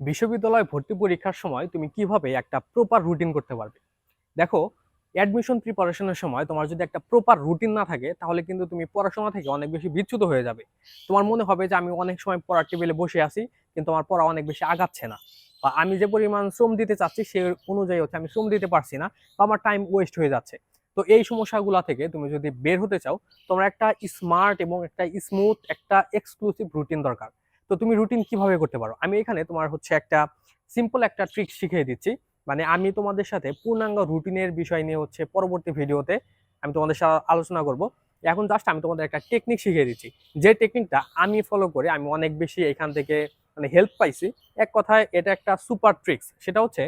বিশ্ববিদ্যালয় ভর্তি পরীক্ষার সময় তুমি কীভাবে একটা প্রপার রুটিন করতে পারবে? দেখো অ্যাডমিশন প্রিপারেশনের সময় তোমার যদি একটা প্রপার রুটিন না থাকে, তাহলে কিন্তু তুমি পড়াশোনা থেকে অনেক বেশি বিচ্যুত হয়ে যাবে। তোমার মনে হবে যে আমি অনেক সময় পড়ার টেবিলে বসে আছি, কিন্তু আমার পড়া অনেক বেশি আগাচ্ছে না। বা আমি যে পরিমাণ শ্রম দিতে চাচ্ছি, সে অনুযায়ী হচ্ছে আমি শ্রম দিতে পারছি না, বা আমার টাইম ওয়েস্ট হয়ে যাচ্ছে। তো এই সমস্যাগুলো থেকে তুমি যদি বের হতে চাও, তোমার একটা স্মার্ট এবং একটা স্মুথ একটা এক্সক্লুসিভ রুটিন দরকার। তো তুমি রুটিন কীভাবে করতে পারো? আমি এখানে তোমার হচ্ছে একটা সিম্পল একটা ট্রিক শিখিয়ে দিচ্ছি। মানে আমি তোমাদের সাথে পূর্ণাঙ্গ রুটিনের বিষয় নিয়ে হচ্ছে পরবর্তী ভিডিওতে আমি তোমাদের সাথে আলোচনা করব। এখন জাস্ট আমি তোমাদের একটা টেকনিক শিখিয়ে দিচ্ছি। যে টেকনিকটা আমি ফলো করে আমি অনেক বেশি এখান থেকে মানে হেল্প পাইছি। এক কথায় এটা একটা সুপার ট্রিক্স সেটা হচ্ছে,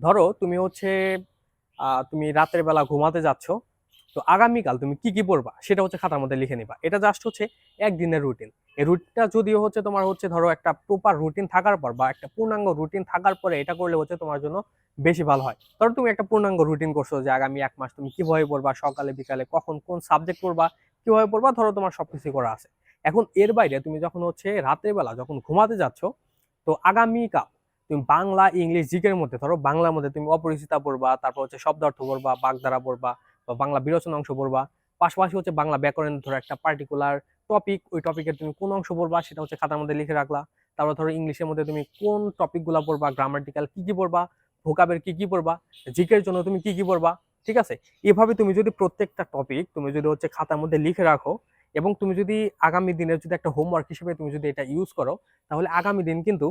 ধরো তুমি হচ্ছে তুমি রাতের বেলা ঘুমাতে যাচ্ছ। তো আগামীকাল তুমি কি কি পড়বা সেটা হচ্ছে খাতার মধ্যে লিখে নিবা। এটা জাস্ট হচ্ছে একদিনের রুটিন এই রুটিনটা যদিও হচ্ছে তোমার হচ্ছে ধরো একটা প্রপার রুটিন থাকার পর বা একটা পূর্ণাঙ্গ রুটিন থাকার পরে এটা করলে হচ্ছে তোমার জন্য বেশি ভালো হয়। ধরো তুমি একটা পূর্ণাঙ্গ রুটিন করছ যে আগামী এক মাস তুমি কীভাবে পড়বা, সকালে, বিকালে, কখন, কোন সাবজেক্ট পড়বা, কীভাবে পড়বা, ধরো তোমার সবকিছু করা আছে। এখন এর বাইরে তুমি যখন হচ্ছে রাতের বেলা যখন ঘুমাতে যাচ্ছ, তো আগামীকাল তুমি বাংলা, ইংলিশ, জিকের মধ্যে ধরো বাংলার মধ্যে তুমি অপরিচিতা পড়বা, তারপর হচ্ছে শব্দার্থ পড়বা, বাগধারা পড়বা বা বাংলা বিরোচনা অংশ পড়বা। পাশাপাশি হচ্ছে বাংলা ব্যাকরণ ধরো একটা পার্টিকুলার টপিক ওই টপিকের তুমি কোন অংশ পড়বা সেটা হচ্ছে খাতার মধ্যে লিখে রাখলা। তারপর ধরো ইংলিশের মধ্যে তুমি কোন টপিকগুলো পড়বা গ্রামাটিক্যাল কি কি পড়বা ভোকাবের কি কি পড়বা জিকের জন্য তুমি কি কি পড়বা, ঠিক আছে? এভাবে তুমি যদি প্রত্যেকটা টপিক তুমি যদি হচ্ছে খাতার মধ্যে লিখে রাখো এবং তুমি যদি আগামী দিনের যদি একটা হোমওয়ার্ক হিসেবে তুমি যদি এটা ইউজ করো, তাহলে আগামী দিন কিন্তু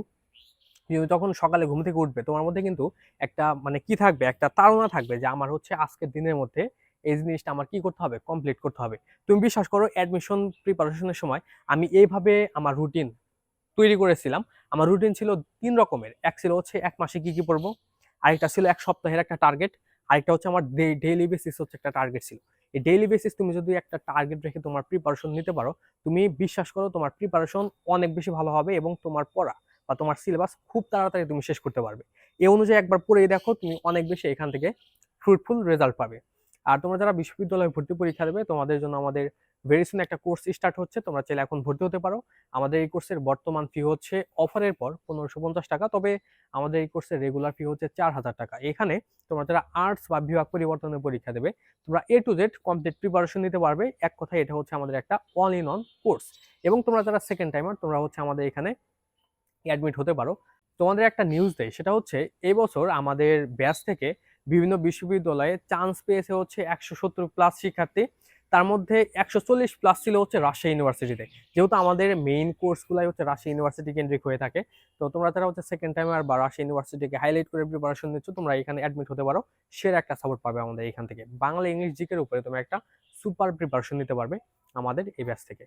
তুমি যখন সকালে ঘুম থেকে উঠবে তোমার মধ্যে কিন্তু একটা মানে কি থাকবে, একটা তাড়না থাকবে যে আমার হচ্ছে আজকের দিনের মধ্যে এই জিনিসটা আমার কি করতে হবে? কমপ্লিট করতে হবে। তুমি বিশ্বাস করো অ্যাডমিশন প্রিপারেশনের সময় আমি এইভাবে আমার রুটিন তৈরি করেছিলাম। আমার রুটিন ছিল তিন রকমের। এক ছিল হচ্ছে এক মাসে কি কি পড়ব, আরেকটা ছিল এক সপ্তাহের একটা টার্গেট আরেকটা হচ্ছে আমার ডেইলি বেসিস হচ্ছে একটা টার্গেট ছিল। এই ডেইলি বেসিস তুমি যদি একটা টার্গেট রেখে তোমার প্রিপারেশন নিতে পারো, তুমি বিশ্বাস করো তোমার প্রিপারেশন অনেক বেশি ভালো হবে এবং তোমার পড়া বা তোমার সিলেবাস খুব তাড়াতাড়ি তুমি শেষ করতে পারবে। এই অনুযায়ী একবার পড়েই দেখো, তুমি অনেক বেশি এখান থেকে ফ্রুটফুল রেজাল্ট পাবে। আর তোমরা যারা বিশ্ববিদ্যালয়ে ভর্তি পরীক্ষা দেবে, তোমাদের জন্য আমাদের ভেরি সুন একটা কোর্স স্টার্ট হচ্ছে। তোমরা চাইলে এখন ভর্তি হতে পারো। আমাদের এই কোর্সের বর্তমান ফি হচ্ছে অফারের পর পনেরোশো পঞ্চাশ টাকা, তবে আমাদের এই কোর্সের রেগুলার ফি হচ্ছে চার হাজার টাকা। এখানে তোমরা যারা আর্টস বা বিভাগ পরিবর্তনের পরীক্ষা দেবে, তোমরা A to Z complete preparation নিতে পারবে। এক কথায় এটা হচ্ছে আমাদের একটা অল ইন অন কোর্স এবং তোমরা যারা সেকেন্ড টাইমার তোমরা হচ্ছে আমাদের এখানে অ্যাডমিট হতে পারো। তোমাদের একটা নিউজ দেয়, সেটা হচ্ছে এই বছর আমাদের ব্যাচ থেকে বিভিন্ন বিশ্ববিদ্যালয়ে চান্স পেয়েছে হচ্ছে একশো সত্তর প্লাস শিক্ষার্থী। তার মধ্যে একশো চল্লিশ প্লাস ছিল হচ্ছে রাজশাহী ইউনিভার্সিটিতে যেহেতু আমাদের মেইন কোর্সগুলাই হচ্ছে রাজশাহী ইউনিভার্সিটি কেন্দ্রিক হয়ে থাকে, তো তোমরা যারা হচ্ছে সেকেন্ড টাইম আর বা রাজশাহী ইউনিভার্সিটিকে হাইলাইট করে প্রিপারেশন নিচ্ছ, তোমরা এখানে অ্যাডমিট হতে পারো, সেরা একটা সাপোর্ট পাবে আমাদের এখান থেকে। বাংলা, ইংলিশ জিকের উপরে তোমরা একটা সুপার প্রিপারেশন নিতে পারবে আমাদের এই ব্যাচ থেকে।